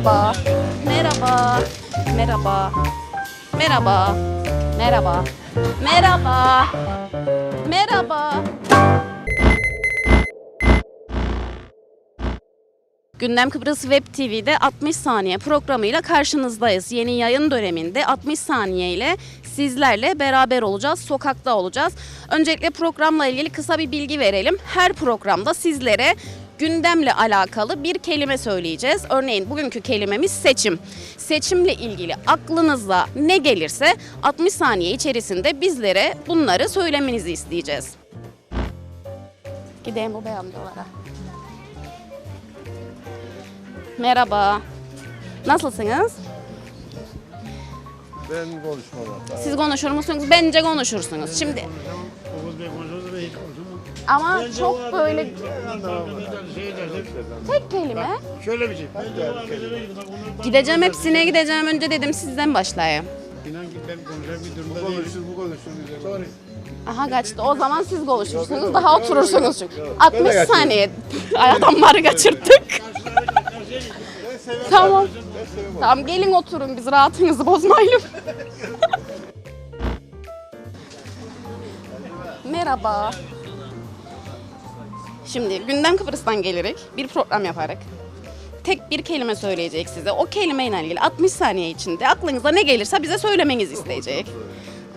Merhaba. Merhaba. Merhaba. Merhaba. Merhaba. Merhaba. Merhaba. Gündem Kıbrıs Web TV'de 60 saniye programıyla karşınızdayız. Yeni yayın döneminde 60 saniye ile sizlerle beraber olacağız, sokakta olacağız. Öncelikle programla ilgili kısa bir bilgi verelim. Her programda sizlere gündemle alakalı bir kelime söyleyeceğiz. Örneğin bugünkü kelimemiz seçim. Seçimle ilgili aklınıza ne gelirse 60 saniye içerisinde bizlere bunları söylemenizi isteyeceğiz. Gidelim bu bey amcalara. Merhaba. Nasılsınız? Ben konuşmam. Siz konuşur musunuz? Bence konuşursunuz. Şimdi Oğuz Bey konuşuyorsa ben hiç konuşamam. Ama Bence çok böyle şey tek kelime. Şöyle bir şey. Gideceğim hepsine gideceğim. Önce dedim sizden başlayayım. İnan ki ben konuşacak bir durumda değilim. konuşur, bu konuşur. diyeceğim. Sorry. Aha kaçtı. O zaman siz konuşursunuz. Daha Yok, oturursunuz çünkü. yok. Ben de 60 kaçıyorum. saniye adamları kaçırttık. tamam. Tamam gelin oturun biz rahatınızı bozmayalım. Merhaba. Şimdi gündem Kıbrıs'tan gelerek bir program yaparak tek bir kelime söyleyecek size. O kelimeyle ilgili 60 saniye içinde aklınıza ne gelirse bize söylemenizi isteyecek.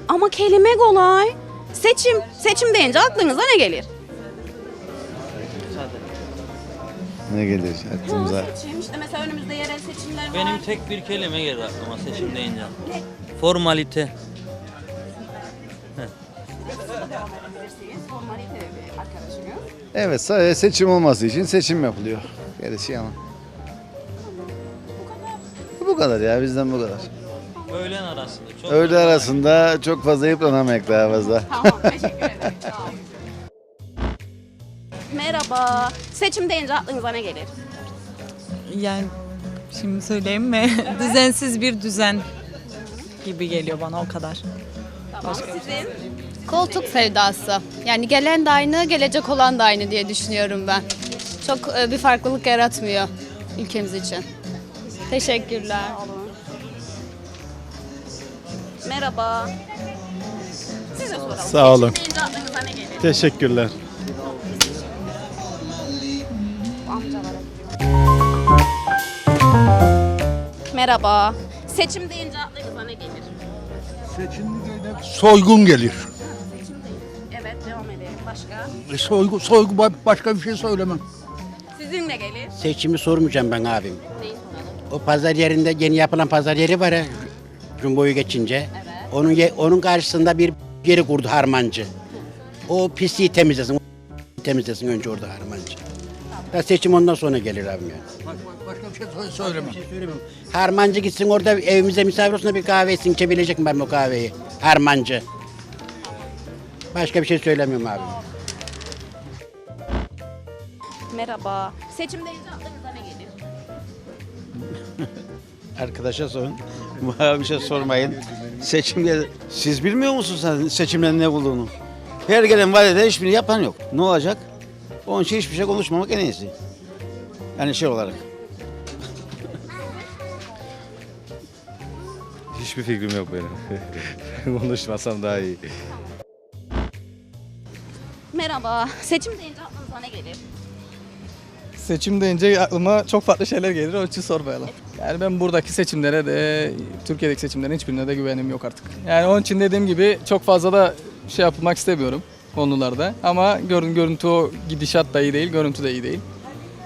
Ama kelime kolay. Seçim. Seçim deyince aklınıza ne gelir? Ne gelir aklımıza? Ha, seçim. İşte mesela önümüzde yerel seçimler var. Benim tek bir kelime geldi aklıma seçim deyince. Formalite. Evet sadece seçim olması için seçim yapılıyor. Gerisi yalan. Bu kadar ya bizden bu kadar. Öğlen arasında. Çok Öğle arasında çok fazla yıpranamayacak daha fazla. Tamam teşekkür ederim. Sağ olun. Merhaba. Seçim deyince aklınıza ne gelir? Yani şimdi söyleyeyim mi? Düzensiz bir düzen gibi geliyor bana o kadar. Tamam. Sizin? Koltuk sevdası. Yani gelen de aynı, gelecek olan da aynı diye düşünüyorum ben. Çok e, bir farklılık yaratmıyor ülkemiz için. Teşekkürler. Merhaba. Size soralım. Sağ olun. Seçim deyince aklınıza ne gelir? Teşekkürler. Merhaba. Seçim deyince aklınıza ne gelir? Soygun gelir. Evet. Başka? Soygun, soygun başka bir şey söylemem. Sizin ne gelir? Seçimi sormayacağım ben abim. Neyi soralım? O pazar yerinde yeni yapılan pazar yeri var ya Jumbo'yu geçince. Onun ye- onun karşısında bir yeri kurdu harmancı. O pisliği temizlesin. o temizlesin önce orada harmancı. Ya seçim ondan sonra gelir abim ya. Başka bir şey söylemem. Harmancı gitsin orada evimize misafir olsun da bir kahve içsin. İçebilecek mi ben o kahveyi? Harmancı. Başka bir şey söylemiyorum abim. Merhaba. Seçim deyince aklınıza ne gelir? Arkadaşa sorun. Bana bir şey sormayın. Seçim gel- Siz bilmiyor musun sen seçimlerin ne bulduğunu? Her gelen valide hiçbirini yapan yok. Ne olacak? Onun için hiçbir şey konuşmamak en iyisi. Yani şey olarak. Hiçbir fikrim yok benim. Konuşmasam daha iyi. Merhaba. Seçim deyince aklınıza ne gelir? Seçim deyince aklıma çok farklı şeyler gelir onun için sormayalım. Yani ben buradaki seçimlere de Türkiye'deki seçimlerin hiçbirine de güvenim yok artık. Yani onun için dediğim gibi çok fazla da şey yapmak istemiyorum konularda. Ama görün görüntü o gidişat da iyi değil, görüntü de iyi değil.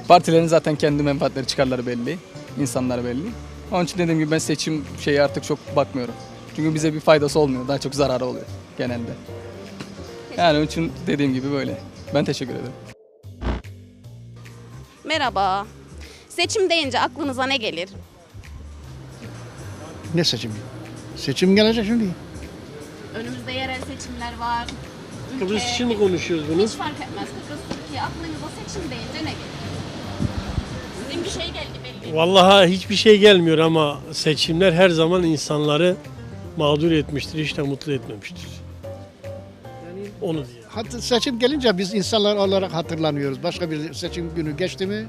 Partilerin zaten kendi menfaatleri, çıkarları belli, insanlar belli. Onun için dediğim gibi ben seçim şeyi artık çok bakmıyorum. Çünkü bize bir faydası olmuyor, daha çok zararı oluyor genelde. Yani onun için dediğim gibi böyle. Ben teşekkür ederim. Merhaba. Seçim deyince aklınıza ne gelir? Ne seçimi? Seçim gelecek şimdi. Önümüzde yerel seçimler var. Ülke, Kıbrıs için mi konuşuyoruz bunu? Hiç fark etmez. Kıbrıs, Türkiye aklınıza seçim deyince ne gelir? Sizin bir şey geldi belli. Vallahi hiçbir şey gelmiyor ama seçimler her zaman insanları mağdur etmiştir, hiç de mutlu etmemiştir. Onu diye. Hat- Seçim gelince biz insanlar olarak hatırlanıyoruz. Başka bir seçim günü geçti mi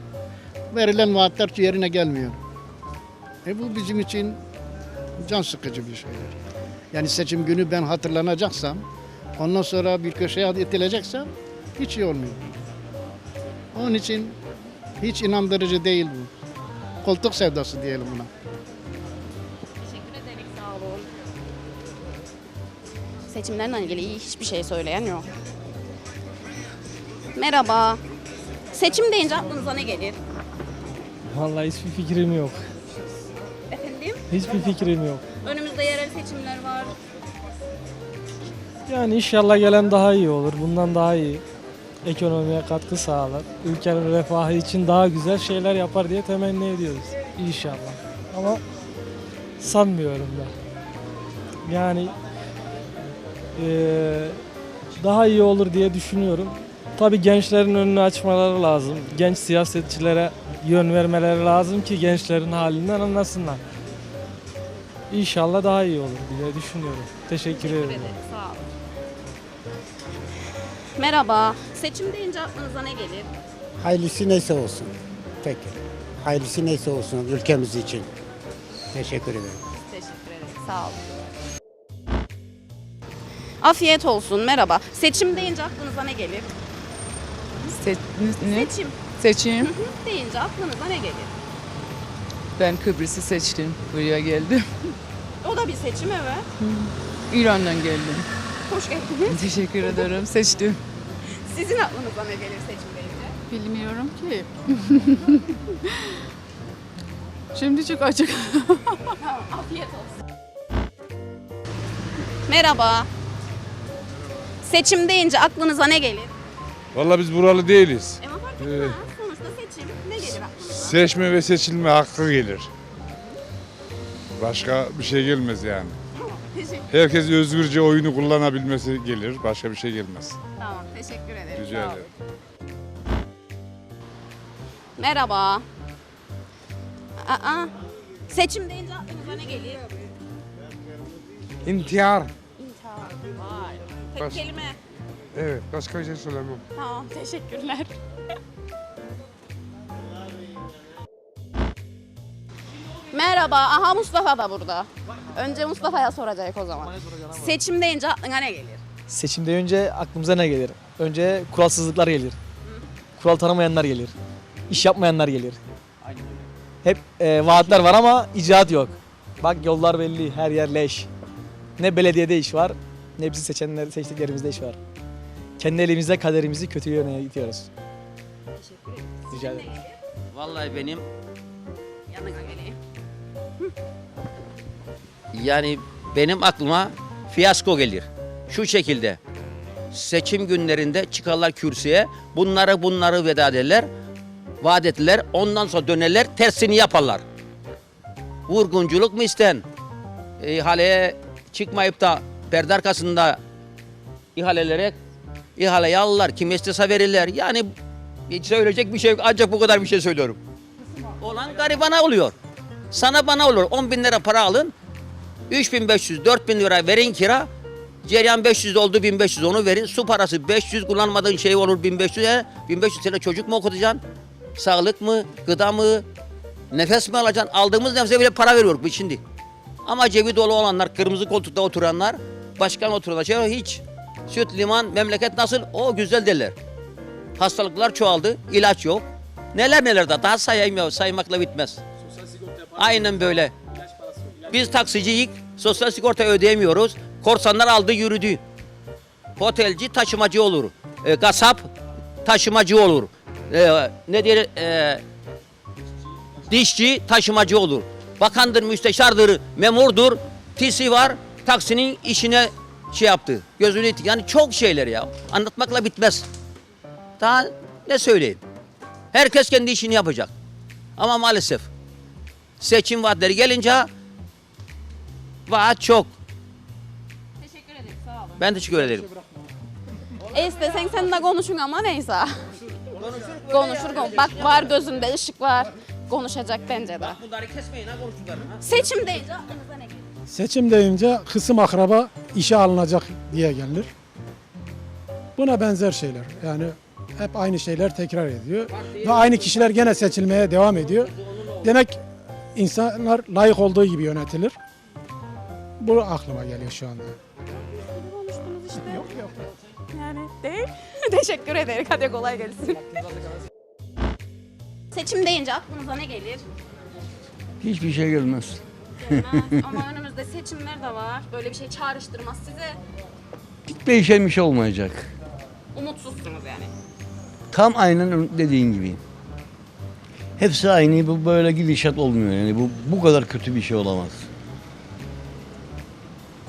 verilen vaatler yerine gelmiyor. E bu bizim için can sıkıcı bir şeyler. Yani seçim günü ben hatırlanacaksam, ondan sonra bir köşeye itileceksem hiç iyi olmuyor. Onun için hiç inandırıcı değil bu. Koltuk sevdası diyelim buna. Seçimlerle ilgili hiçbir şey söyleyen yok. Merhaba. Seçim deyince aklınıza ne gelir? Vallahi hiçbir fikrim yok. Efendim? Hiçbir fikrim yok. Önümüzde yerel seçimler var. Yani inşallah gelen daha iyi olur. Bundan daha iyi. Ekonomiye katkı sağlar. Ülkenin refahı için daha güzel şeyler yapar diye temenni ediyoruz. İnşallah. Ama sanmıyorum da. Yani daha iyi olur diye düşünüyorum. Tabii gençlerin önünü açmaları lazım. Genç siyasetçilere yön vermeleri lazım ki gençlerin halinden anlasınlar. İnşallah daha iyi olur diye düşünüyorum. Teşekkür ederim. Sağ olun. Merhaba. Seçim deyince aklınıza ne gelir? Hayırlısı neyse olsun. Peki. Hayırlısı neyse olsun ülkemiz için. Teşekkür ederim. Teşekkür ederim. Sağ olun. Afiyet olsun. Merhaba. Seçim deyince aklınıza ne gelir? ne? Seçim Seçim. deyince aklınıza ne gelir? Ben Kıbrıs'ı seçtim. Buraya geldim. O da bir seçim evet. İran'dan geldim. Hoş geldiniz. Teşekkür ederim. Seçtim. Sizin aklınıza ne gelir seçim deyince? Bilmiyorum ki. Şimdi çok açık. Tamam. Afiyet olsun. Merhaba. Seçim deyince aklınıza ne gelir? Vallahi biz buralı değiliz. Ama fark etmez. Sonuçta seçim ne gelir aklınıza? Seçme ve seçilme hakkı gelir. Başka bir şey gelmez yani. Herkes özgürce oyunu kullanabilmesi gelir. Başka bir şey gelmez. tamam, teşekkür ederim. Rica Sağ olun. ederim. Merhaba. Aa, seçim deyince aklınıza ne gelir? İntihar. İntihar. Vay. Tek Baş- kelime. Evet, başka bir şey söylemem. Tamam, teşekkürler. Merhaba. Aha Mustafa da burada. Önce Mustafa'ya soracak o zaman. Seçim deyince aklına ne gelir? Seçimde önce aklımıza ne gelir? Önce kuralsızlıklar gelir. Kural tanımayanlar gelir. İş yapmayanlar gelir. Hep e, vaatler var ama icraat yok. Bak yollar belli, her yer leş. Ne belediyede iş var, bizi seçenler, seçtiklerimizde iş var. Kendi elimizde kaderimizi kötü yöne itiyoruz. Rica ederim. Vallahi benim Yanına geleyim. yani benim aklıma fiyasko gelir. Şu şekilde. Seçim günlerinde çıkarlar kürsüye. Bunları bunları veda ederler. Vaat ettiler. Ondan sonra dönerler tersini yaparlar. Vurgunculuk mu isten? İhaleye çıkmayıp da perde arkasında ihalelere ihaleyi alırlar. Kim istese verirler. Yani hiç söyleyecek bir şey yok. Ancak bu kadar bir şey söylüyorum. Olan garibana oluyor. Sana bana olur. 10 bin lira para alın. 3500, 4000 lira verin kira. Cereyan 500 oldu 1500 onu verin. Su parası 500 kullanmadığın şey olur 1500. E, 1500 sene çocuk mu okutacaksın? Sağlık mı? Gıda mı? Nefes mi alacaksın? Aldığımız nefese bile para veriyor bu şimdi. Ama cebi dolu olanlar, kırmızı koltukta oturanlar, başkan oturanlar şey hiç. Süt, liman, memleket nasıl? O güzel derler. Hastalıklar çoğaldı, ilaç yok. Neler neler de daha sayayım ya saymakla bitmez. Aynen böyle. Biz taksiciyik, sosyal sigorta ödeyemiyoruz. Korsanlar aldı yürüdü. Otelci taşımacı olur. E, kasap taşımacı olur. E, ne diye e, dişçi taşımacı olur. Bakandır, müsteşardır, memurdur, tisi var, taksinin işine şey yaptı. Gözünü itti. Yani çok şeyler ya. Anlatmakla bitmez. Daha ne söyleyeyim? Herkes kendi işini yapacak. Ama maalesef seçim vaatleri gelince vaat çok. Teşekkür ederim. Sağ olun. Ben teşekkür ederim. E istesen sen de konuşun ama neyse. Konuşur konuş. Bak var gözünde ışık var. Konuşacak bence de. Bunları kesmeyin ha konuştuklarını. Seçim deyince aklınıza ne gelir? Seçim deyince kısım akraba işe alınacak diye gelir. Buna benzer şeyler. Yani hep aynı şeyler tekrar ediyor. Ve aynı kişiler gene seçilmeye devam ediyor. Demek insanlar layık olduğu gibi yönetilir. Bu aklıma geliyor şu anda. İşte. Yok yok. Yani değil. Teşekkür ederim. Hadi kolay gelsin. Seçim deyince aklınıza ne gelir? Hiçbir şey gelmez. Ama önümüzde seçimler de var. Böyle bir şey çağrıştırmaz size. Hiç değişen bir şey olmayacak. Umutsuzsunuz yani. Tam aynen dediğin gibi. Hepsi aynı. Bu böyle gidişat olmuyor. Yani bu bu kadar kötü bir şey olamaz.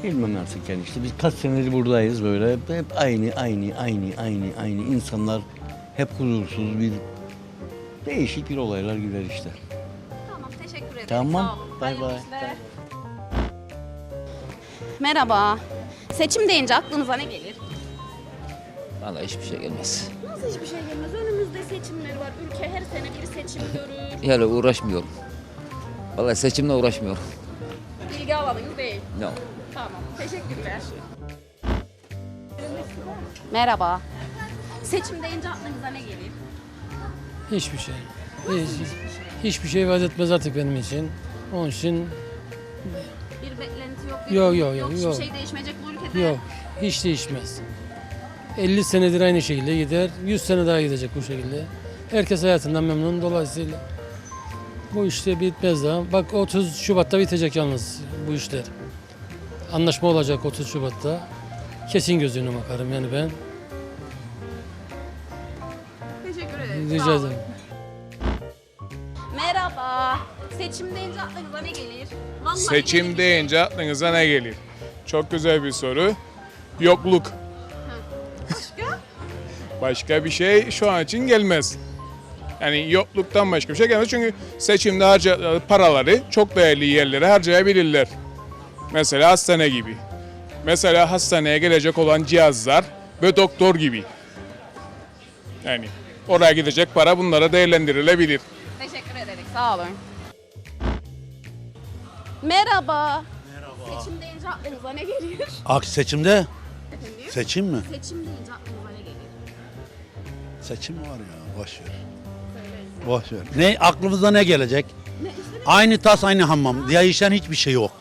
Bilmem artık yani işte biz kaç senedir buradayız böyle. Hep aynı, aynı, aynı, aynı, aynı. insanlar hep huzursuz bir değişik bir olaylar gider işte. Tamam teşekkür ederim. Tamam, Sağ olun. Bay bay. Merhaba. Seçim deyince aklınıza ne gelir? Vallahi hiçbir şey gelmez. Nasıl hiçbir şey gelmez? Önümüzde seçimler var. Ülke her sene bir seçim görür. Yani uğraşmıyorum. Vallahi seçimle uğraşmıyorum. İlgi alanınız değil. Yok. Tamam. Teşekkürler. Merhaba. Seçim deyince aklınıza ne gelir? Hiçbir şey. Hiç, hiçbir şey vaat etmez artık benim için. Onun için Bir beklenti yok. bir Yok, yok, yok, Hiçbir yok. şey değişmeyecek bu ülkede. yok. Hiç değişmez. 50 senedir aynı şekilde gider. 100 sene daha gidecek bu şekilde. Herkes hayatından memnun dolayısıyla. Bu işte bitmez daha. Bak 30 Şubat'ta bitecek yalnız bu işler. Anlaşma olacak 30 Şubat'ta. Kesin gözüne bakarım yani ben. Teşekkür ederim. Rica ederim. Seçim deyince aklınıza ne gelir? Vallahi Seçim deyince aklınıza ne gelir? Çok güzel bir soru. Yokluk. Başka? Başka bir şey şu an için gelmez. Yani yokluktan başka bir şey gelmez. Çünkü seçimde harcadığı paraları çok değerli yerlere harcayabilirler. Mesela hastane gibi. Mesela hastaneye gelecek olan cihazlar ve doktor gibi. Yani oraya gidecek para bunlara değerlendirilebilir. Teşekkür ederim. Sağ olun. Merhaba. Merhaba. Seçim deyince aklınıza ne gelir? Ak seçimde Efendim? seçim mi? Seçim deyince aklınıza ne gelir? Seçim var ya boş ver. Boş ver. Ne aklımıza ne gelecek? Aynı tas aynı hamam. Değişen hiçbir şey yok.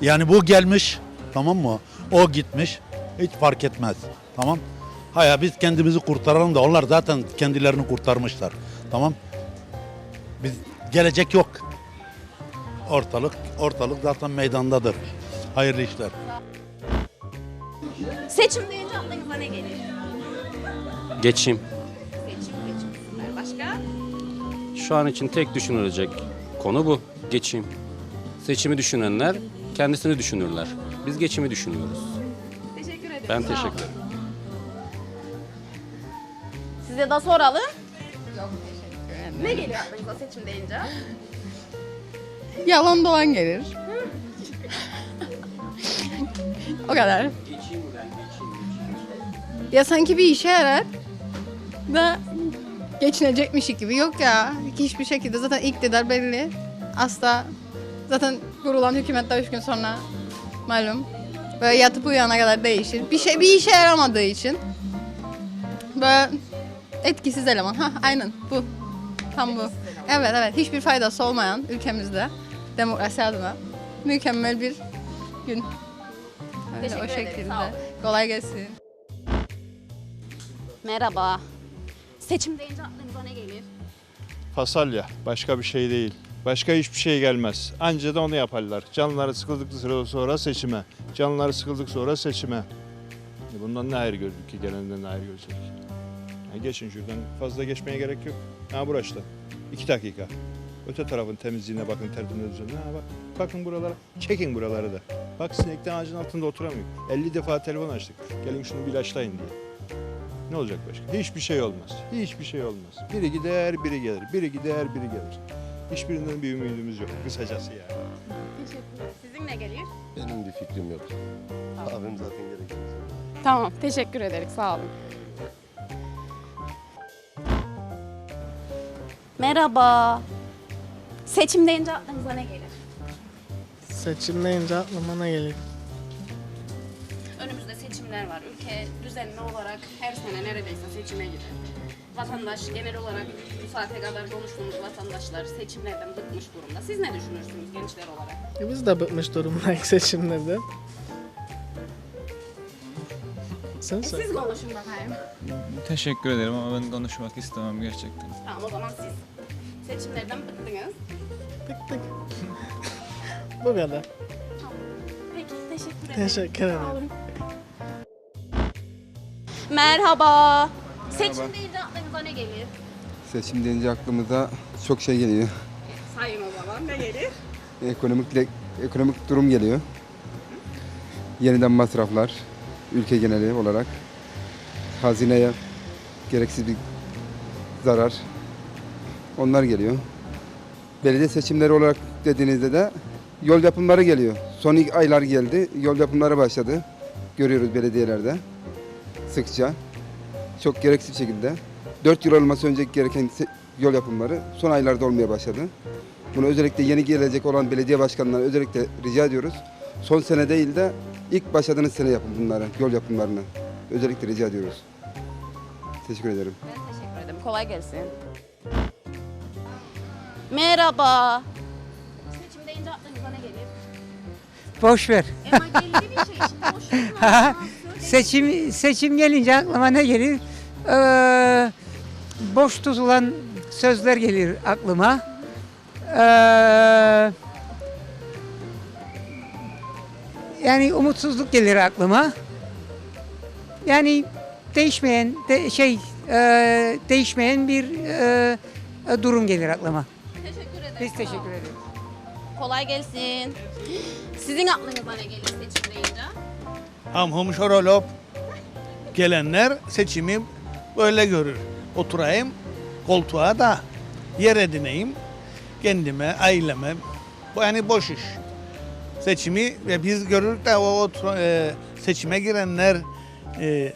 Yani bu gelmiş tamam mı? O gitmiş. Hiç fark etmez. Tamam? Haya biz kendimizi kurtaralım da onlar zaten kendilerini kurtarmışlar. Tamam? Biz gelecek yok. Ortalık ortalık zaten meydandadır. Hayırlı işler. Seçim deyince aklınıza ne gelir? Geçim. Seçim, seçim. Süper. Başka? Şu an için tek düşünülecek konu bu. Geçim. Seçimi düşünenler kendisini düşünürler. Biz geçimi düşünüyoruz. Teşekkür ederim. Ben Sağ teşekkür ederim. Size de soralım. Ne geliyor aklınıza seçim deyince? Yalan dolan gelir. o kadar. Ya sanki bir işe yarar da geçinecekmiş gibi. Yok ya hiçbir şekilde zaten iktidar belli. Asla zaten kurulan hükümet de üç gün sonra malum. Böyle yatıp uyuyana kadar değişir. Bir şey bir işe yaramadığı için böyle etkisiz eleman. Ha aynen bu. Tam bu. Evet evet hiçbir faydası olmayan ülkemizde demokrasi adına mükemmel bir gün. Öyle Teşekkür o ederim, şekilde. sağ olun. Kolay gelsin. Merhaba. Seçim deyince aklınıza ne gelir? Fasalya. Başka bir şey değil. Başka hiçbir şey gelmez. Anca da onu yaparlar. Canlıları sıkıldıktan sonra- sonra seçime. Canlıları sıkıldık sonra seçime. E Bundan ne hayır gördük ki gelenden ne hayır görecek. Ya geçin şuradan. Fazla geçmeye gerek yok. Ha burası. İki dakika. Öte tarafın temizliğine bakın, tertemiz düzenine. Ha bak, bakın buralara. Çekin buraları da. Bak sinekten ağacın altında oturamıyor. 50 defa telefon açtık. Gelin şunu bir ilaçlayın diye. Ne olacak başka? Hiçbir şey olmaz. Hiçbir şey olmaz. Biri gider, biri gelir. Biri gider, biri gelir. Hiçbirinden bir ümidimiz yok. Kısacası yani. Teşekkürler. Sizin ne gelir? Benim bir fikrim yok. Abim zaten gerekli. Tamam. Teşekkür ederim. Sağ olun. Merhaba. Seçim deyince aklınıza ne gelir? Seçim deyince aklıma ne geliyor? Önümüzde seçimler var. Ülke düzenli olarak her sene neredeyse seçime girer. vatandaş genel olarak bu saate kadar konuştuğumuz vatandaşlar seçimlerden bıkmış durumda. Siz ne düşünürsünüz gençler olarak? Biz de bıkmış durumdayız seçimlerden. Sen E, siz konuşun bakayım. Teşekkür ederim ama ben konuşmak istemem gerçekten. Tamam o zaman siz seçimlerden bıktınız. Bıktık. Bu kadar. Peki teşekkür ederim. Teşekkür ederim. Sağ olun. Merhaba. Seçim deyince aklınıza ne gelir? Seçim deyince aklımıza çok şey geliyor. Sayın o zaman ne gelir? Ekonomik ekonomik durum geliyor. Yeniden masraflar ülke geneli olarak hazineye gereksiz bir zarar. Onlar geliyor. Belediye seçimleri olarak dediğinizde de yol yapımları geliyor. Son ilk aylar geldi. Yol yapımları başladı. Görüyoruz belediyelerde sıkça. Çok gereksiz şekilde. 4 yıl olması önceki gereken yol yapımları son aylarda olmaya başladı. Bunu özellikle yeni gelecek olan belediye başkanlarına özellikle rica ediyoruz. Son sene değil de ilk başladığınız sene yapın bunları, yol yapımlarını. Özellikle rica ediyoruz. Teşekkür ederim. Ben teşekkür ederim. Kolay gelsin. Merhaba. Seçim deyince aklınıza ne gelir? Boş ver. Ama belli bir şey şimdi boş ver. seçim seçim gelince aklıma ne gelir? Ee, boş tutulan sözler gelir aklıma. Ee, yani umutsuzluk gelir aklıma. Yani değişmeyen de, şey e, değişmeyen bir e, e, durum gelir aklıma. Teşekkür ederim. Biz teşekkür ederiz. Kolay gelsin. Sizin aklınıza ne gelir seçim deyince? Ham hum şorolop gelenler seçimi böyle görür. Oturayım koltuğa da yer edineyim. Kendime, aileme. Bu yani boş iş. Seçimi ve biz görürük de o otur- e, seçime girenler e,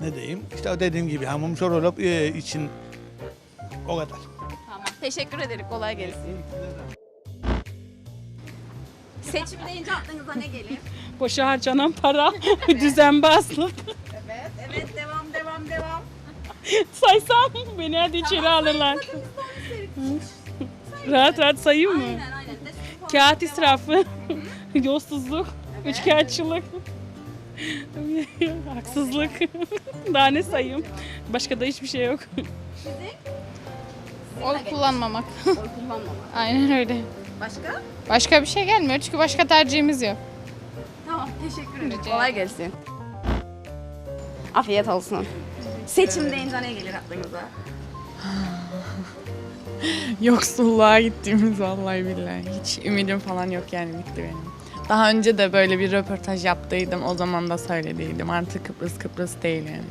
ne diyeyim? İşte dediğim gibi hamum şorolop e, için o kadar. Teşekkür ederim. Kolay gelsin. Seçim deyince aklınıza ne gelir? Boşa harcanan para, düzenbazlık. Evet, evet. Devam, devam, devam. Saysam beni hadi içeri alırlar. rahat rahat sayayım mı? Aynen, aynen. De. Kağıt israfı, yolsuzluk, üçkağıtçılık, haksızlık. Daha ne sayayım? Başka da hiçbir şey yok. Oy kullanmamak. Oy kullanmamak. Aynen öyle. Başka? Başka bir şey gelmiyor çünkü başka tercihimiz yok. Tamam. Teşekkür ederim. Rica Kolay gelsin. Afiyet olsun. Seçim deyince ne gelir aklınıza? Yoksulluğa gittiğimiz vallahi billahi. Hiç ümidim falan yok yani bitti benim. Daha önce de böyle bir röportaj yaptıydım. O zaman da söylediydim. Artık Kıbrıs Kıbrıs değil yani.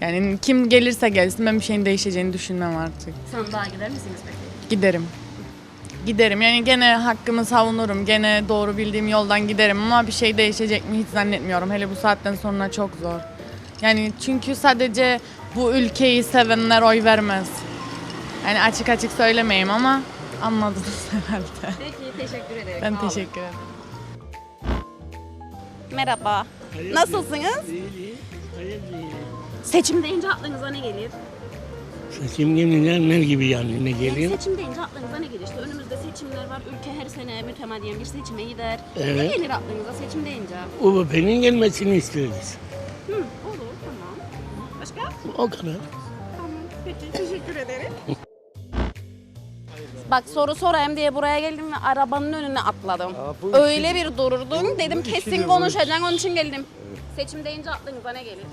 Yani kim gelirse gelsin ben bir şeyin değişeceğini düşünmem artık. Sandığa gider misiniz peki? Giderim. Giderim. Yani gene hakkımı savunurum. Gene doğru bildiğim yoldan giderim ama bir şey değişecek mi hiç zannetmiyorum. Hele bu saatten sonra çok zor. Yani çünkü sadece bu ülkeyi sevenler oy vermez. Yani açık açık söylemeyeyim ama anladınız herhalde. Peki teşekkür ederim. Ben teşekkür ederim. Merhaba. Nasılsınız? Seçim deyince aklınıza ne gelir? Seçim gelince ne gibi yani ne Yani seçim deyince aklınıza ne gelir? İşte önümüzde seçimler var. Ülke her sene mütemadiyen bir seçime gider. Ne Evet. gelir aklınıza seçim deyince? UBP'nin gelmesini isteriz. Hı, olur tamam. Başka? O kadar. Tamam. Peki teşekkür ederim. Bak soru sorayım diye buraya geldim ve arabanın önüne atladım. Öyle bir dururdum. Dedim kesin konuşacaksın onun için geldim. Seçim deyince aklınıza ne gelir?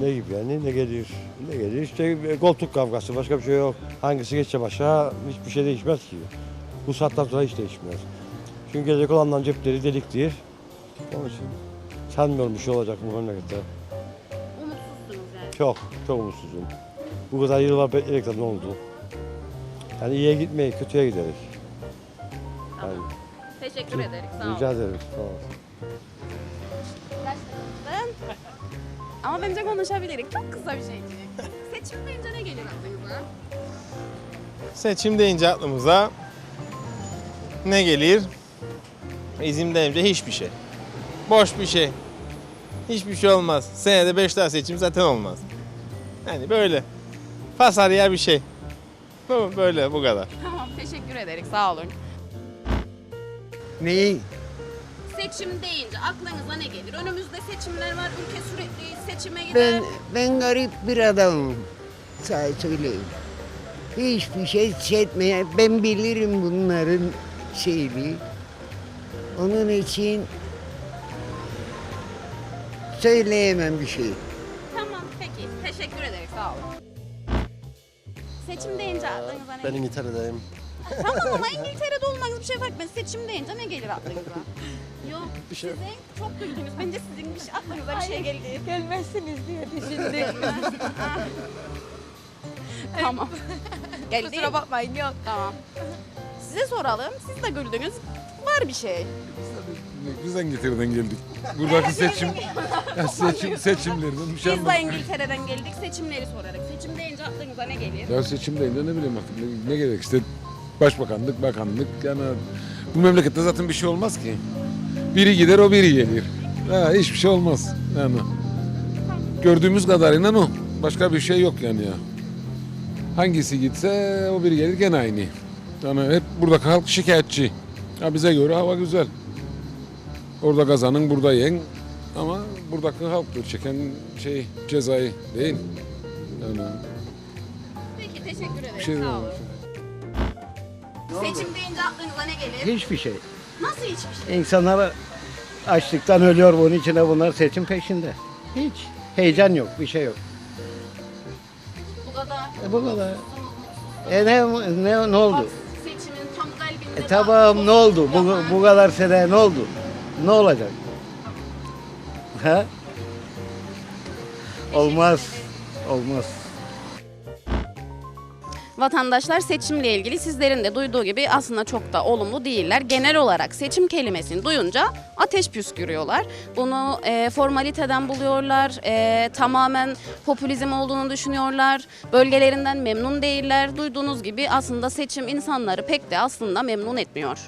Ne gibi yani ne gelir? Ne gelir? İşte koltuk kavgası başka bir şey yok. Hangisi geçse başa hiçbir şey değişmez ki. Bu saatten sonra hiç değişmez. Çünkü gelecek olanların cepleri deliktir. Onun için sanmıyorum bir şey olacak bu memlekette. Umutsuzsunuz yani. Çok, çok umutsuzum. Bu kadar yıl var bekleyerek de ne oldu? Yani iyiye gitmeyi, kötüye giderek. Yani, Teşekkür ederim. Sağ olun. rica ederim. Sağ olun. Ben... Ama bence konuşabiliriz. Çok kısa bir şeycik. Seçim deyince ne gelir aklınıza? Seçim deyince aklımıza ne gelir? İzim deyince hiçbir şey. Boş bir şey. Hiçbir şey olmaz. Senede 5 daha seçim zaten olmaz. Yani böyle. Fasarya bir şey. Bu böyle bu kadar. Tamam teşekkür ederim sağ olun. Neyi? Seçim deyince aklınıza ne gelir? Önümüzde seçimler var. Ülke sürekli seçime gider. Ben ben garip bir adamım. Say söyleyeyim. Hiçbir şey hissetmeye ben bilirim bunların şeyini. Onun için söyleyemem bir şey. Tamam peki. Teşekkür ederim sağ olun. Seçim deyince aklınıza ne gelir? İngiltere'deyim. Tamam ama İngiltere'de olmanız bir şey fark etmez. Seçim deyince ne gelir aklınıza? Yok. şey sizin çok güldünüz. Bence sizin bir şey, aklınıza bir şey geldi. Gelmezsiniz diye düşündüm. tamam. Geldi. Kusura bakmayın yok. Tamam. Size soralım. Siz de güldünüz. Var bir şey. Biz İngiltere'den geldik. Buradaki seçim, seçim seçimlerden bir şey Biz de İngiltere'den geldik. Seçimleri sorarak. Seçim deyince aklınıza ne gelir? Ya seçim deyince ne bileyim artık ne, ne gerek işte başbakanlık, bakanlık yani bu memlekette zaten bir şey olmaz ki. Biri gider o biri gelir. Ha, hiçbir şey olmaz yani. Gördüğümüz kadarıyla o. Başka bir şey yok yani ya. Hangisi gitse o biri gelir gene aynı. Yani hep buradaki halk şikayetçi. Ha bize göre hava güzel. Orada kazanın burada yen ama buradaki halktır çeken şey cezayı değil. Yani Peki teşekkür ederim. bir şey Sağ olun. Seçim deyince aklınıza ne gelir? Hiçbir şey. Nasıl şey? İnsanlar açlıktan ölüyor bunun içine bunlar seçim peşinde. Hiç. Heyecan yok, bir şey yok. Bu kadar. E bu kadar. E ne, ne, ne oldu? Seçimin tam kalbinde. E tamam ne oldu? Bu, bu kadar sene ne oldu? Ne olacak? Ha? Olmaz. Olmaz. Vatandaşlar seçimle ilgili sizlerin de duyduğu gibi aslında çok da olumlu değiller. Genel olarak seçim kelimesini duyunca ateş püskürüyorlar. Bunu e, formaliteden buluyorlar, e, tamamen popülizm olduğunu düşünüyorlar. Bölgelerinden memnun değiller. Duyduğunuz gibi aslında seçim insanları pek de aslında memnun etmiyor.